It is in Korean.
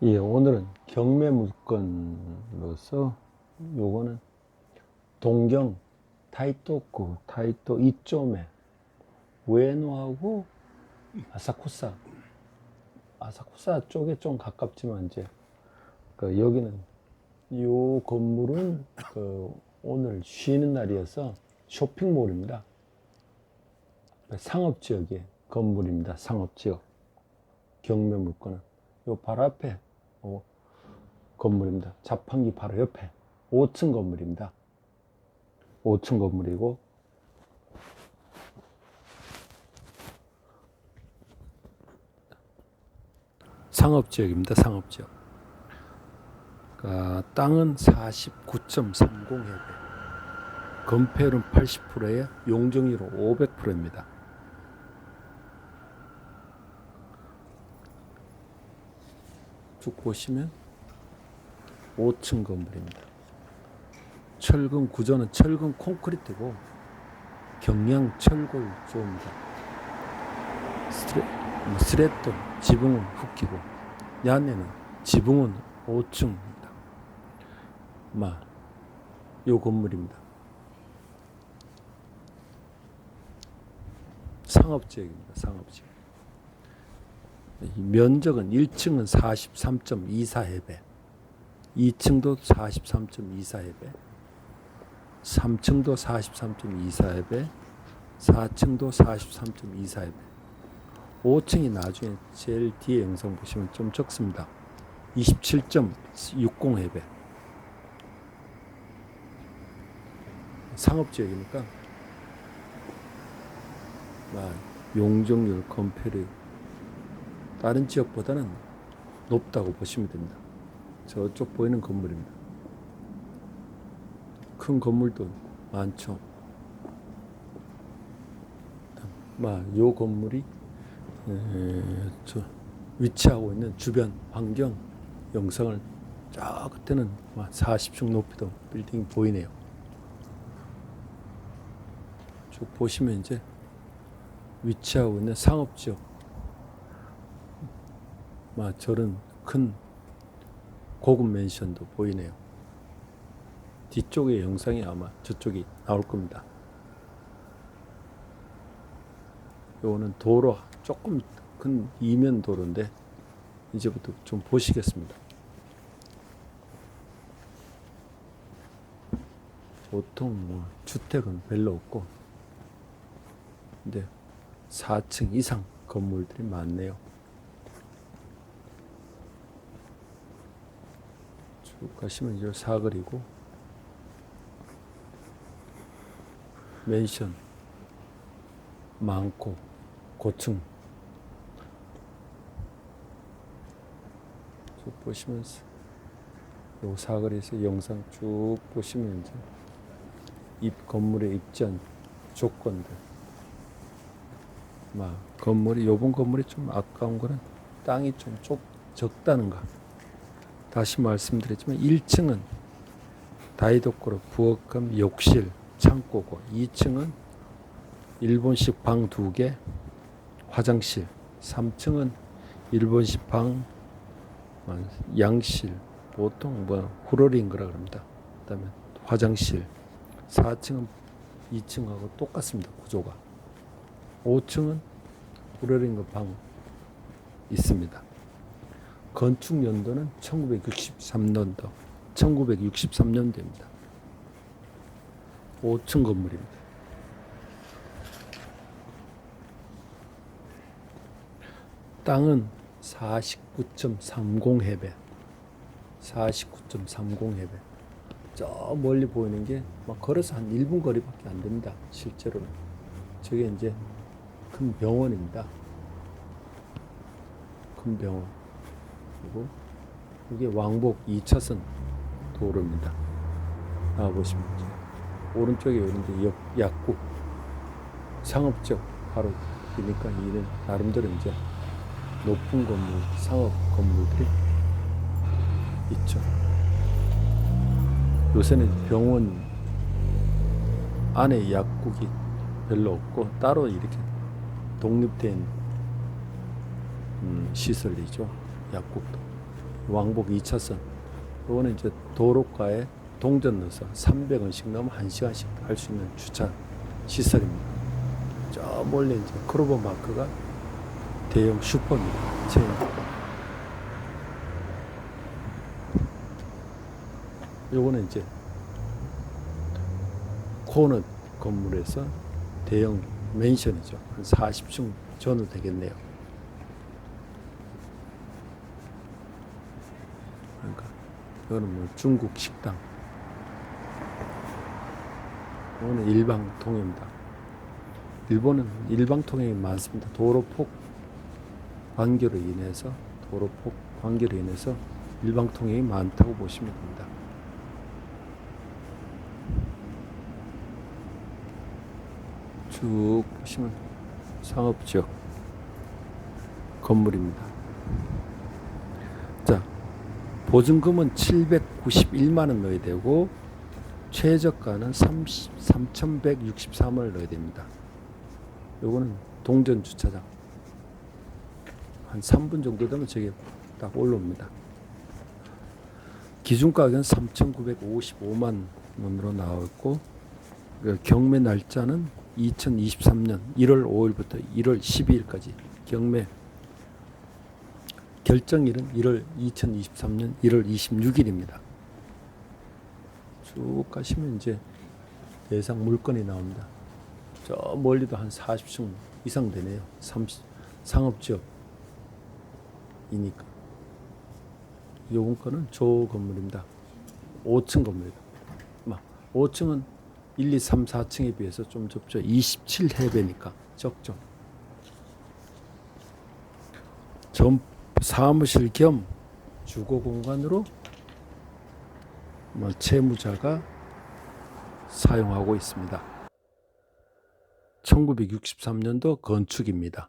예, 오늘은 경매 물건으로서 요거는 동경 타이토쿠 타이토 이쪽에 우에노하고 아사쿠사 아사쿠사 쪽에 좀 가깝지만 이제 그 여기는 요 건물은 그 오늘 쉬는 날이어서 쇼핑몰입니다. 상업 지역의 건물입니다. 상업 지역 경매 물건은 요 바로 앞에 어, 건물입니다. 자판기 바로 옆에 5층 건물입니다. 5층 건물이고 상업지역입니다. 상업지역. 그러니까 땅은 49.30 해배, 건폐율은 80%에 용적률은 500%입니다. 쭉 보시면 5층 건물입니다. 철근 구조는 철근 콘크리트고 경량 철골 조입니다. 뭐 스랩도 지붕은 훅기고 야내는 지붕은 5층입니다. 마, 요 건물입니다. 상업지역입니다. 상업지역. 이 면적은 1층은 43.24해배, 2층도 43.24해배, 3층도 43.24해배, 4층도 43.24해배. 5층이 나중에 제일 뒤에 영상 보시면 좀 적습니다. 27.60해배. 상업지역이니까 막 용적률 건폐율이 다른 지역보다는 높다고 보시면 됩니다. 저쪽 보이는 건물입니다. 큰 건물도 많죠. 막요 건물이 에, 저 위치하고 있는 주변 환경 영상을 저 끝에는 막 40층 높이도 빌딩이 보이네요. 쭉 보시면 이제 위치하고 있는 상업지역 막 저런 큰 고급 맨션도 보이네요. 뒤쪽의 영상이 아마 저쪽이 나올 겁니다. 요거는 도로 조금 큰 이면 도로인데 이제부터 좀 보시겠습니다. 보통 뭐 주택은 별로 없고 근데 4층 이상 건물들이 많네요. 쭉 가시면 이제 사거리고 맨션 많고 고층. 쭉 보시면서 요 사거리에서 영상 쭉 보시면 이제 입 건물의 입전 조건들. 막 건물이 요번 건물이 좀 아까운 거는 땅이 좀 좁, 적다는 거 다시 말씀드렸지만 1층은 다이도코로 부엌금 욕실 창고고 2층은 일본식 방 두 개 화장실. 3층은 일본식 방 어, 양실. 보통 뭐 후러링 거라 그럽니다. 그다음에 화장실. 4층은 2층하고 똑같습니다 구조가. 5층은 후러링 방 있습니다 건축 연도는 1963년도, 1963년도입니다. 5층 건물입니다. 땅은 49.30 해배, 49.30 해배. 저 멀리 보이는 게 막 걸어서 한 1분 거리밖에 안 됩니다. 실제로는. 저게 이제 큰 병원입니다. 큰 병원. 그리고 이게 왕복 2차선 도로입니다. 나와 보시면 이제 오른쪽에 이런데 역 약국 상업적 바로 그러니까 이는 나름대로 이제 높은 건물 상업 건물들이 있죠. 요새는 병원 안에 약국이 별로 없고 따로 이렇게 독립된 음, 시설이죠. 약국도 왕복 2차선. 요거는 이제 도로가에 동전 넣어서 300원씩 넘으면 1시간씩 할 수 있는 주차 시설입니다. 저 멀리 이제 크로버 마크가 대형 슈퍼입니다. 체인. 요거는 이제 코너 건물에서 대형 맨션이죠. 한 40층 전후 되겠네요. 그러니까 이거는 뭐 중국 식당. 이거는 일방 통행입니다. 일본은 일방 통행이 많습니다. 도로폭 관계로 인해서 도로폭 관계로 인해서 일방 통행이 많다고 보시면 됩니다. 쭉 보시면 상업지역 건물입니다. 자, 보증금은 791만 원 넣어야 되고 최저가는 30, 3,163원을 넣어야 됩니다. 요거는 동전 주차장. 한 3분 정도 되면 저게 딱 올라옵니다. 기준 가격은 3,955만 원으로 나와 있고 그 경매 날짜는 2023년 1월 5일부터 1월 12일까지 경매 결정일은 1월 2023년 1월 26일입니다. 쭉 가시면 이제 예상 물건이 나옵니다. 저 멀리도 한 40층 이상 되네요. 30, 상업지역이니까. 거는 조 건물입니다. 5층 건물이다. 5층은 1, 2, 3, 4층에 비해서 좀 좁죠. 27해배니까 적죠. 전 사무실 겸 주거 공간으로 뭐 채무자가 사용하고 있습니다. 1963년도 건축입니다.